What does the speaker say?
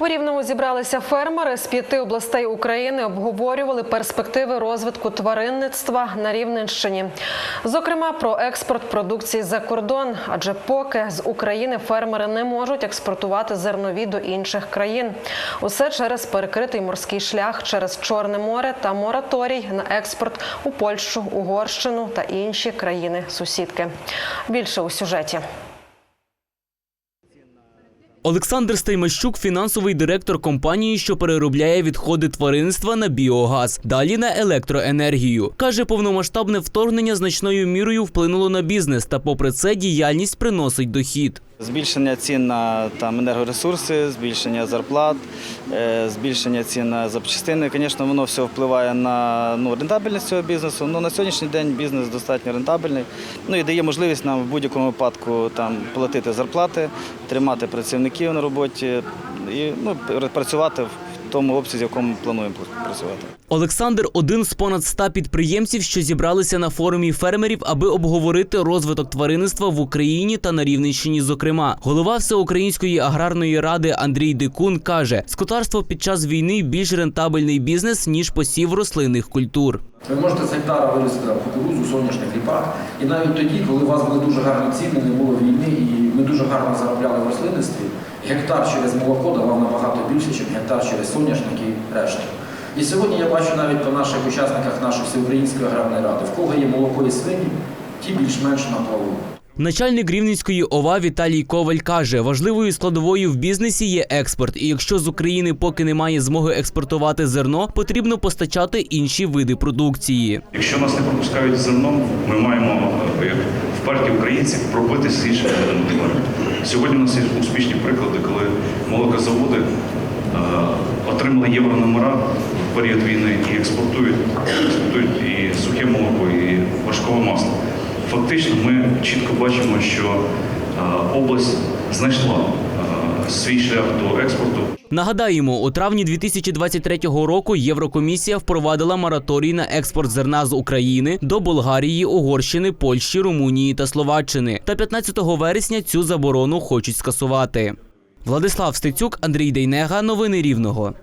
У Рівному зібралися фермери з п'яти областей України, обговорювали перспективи розвитку тваринництва на Рівненщині. Зокрема, про експорт продукції за кордон, адже поки з України фермери не можуть експортувати зернові до інших країн. Усе через перекритий морський шлях через Чорне море та мораторій на експорт у Польщу, Угорщину та інші країни-сусідки. Більше у сюжеті. Олександр Стаймащук – фінансовий директор компанії, що переробляє відходи тваринства на біогаз, далі на електроенергію. Каже, повномасштабне вторгнення значною мірою вплинуло на бізнес, та попри це діяльність приносить дохід. Збільшення цін на там, енергоресурси, збільшення зарплат, е, збільшення цін на запчастини. Звісно, воно все впливає на ну, рентабельність цього бізнесу. Ну, на сьогоднішній день бізнес достатньо рентабельний. Ну, і дає можливість нам в будь-якому випадку там, платити зарплати, тримати працівників на роботі і ну, працювати тому обсязі, в якому плануємо працювати. Олександр – один з понад 100 підприємців, що зібралися на форумі фермерів, аби обговорити розвиток тваринництва в Україні та на Рівненщині зокрема. Голова Всеукраїнської аграрної ради Андрій Дикун каже, скотарство під час війни більш рентабельний бізнес, ніж посів рослинних культур. Ви можете з гектара вирізати там кукурудзу, соняшник, ріпак. І навіть тоді, коли у вас були дуже гарні ціни, не було війни, і ми дуже гарно заробляли в рослинництві, гектар через молоко давав набагато більше, ніж гектар через соняшник і решту. І сьогодні я бачу навіть по наших учасниках нашої всеукраїнської аграрної ради, в кого є молоко і свині, ті більш-менш на плаву. Начальник Рівненської ОВА Віталій Коваль каже, важливою складовою в бізнесі є експорт. І якщо з України поки немає змоги експортувати зерно, потрібно постачати інші види продукції. Якщо нас не пропускають зерном, ми маємо е, як вперті українці пробитися з іншими. Сьогодні у нас є успішні приклади, коли молокозаводи е, отримали єврономера в період війни і експортують, експортують і сухе молоко, і важкове масло. Фактично, ми чітко бачимо, що е, область знайшла е, свій шлях до експорту. Нагадаємо, у травні 2023 року Єврокомісія впровадила мораторій на експорт зерна з України до Болгарії, Угорщини, Польщі, Румунії та Словаччини. Та 15 вересня цю заборону хочуть скасувати. Владислав Стецюк, Андрій Дейнега. Новини Рівного.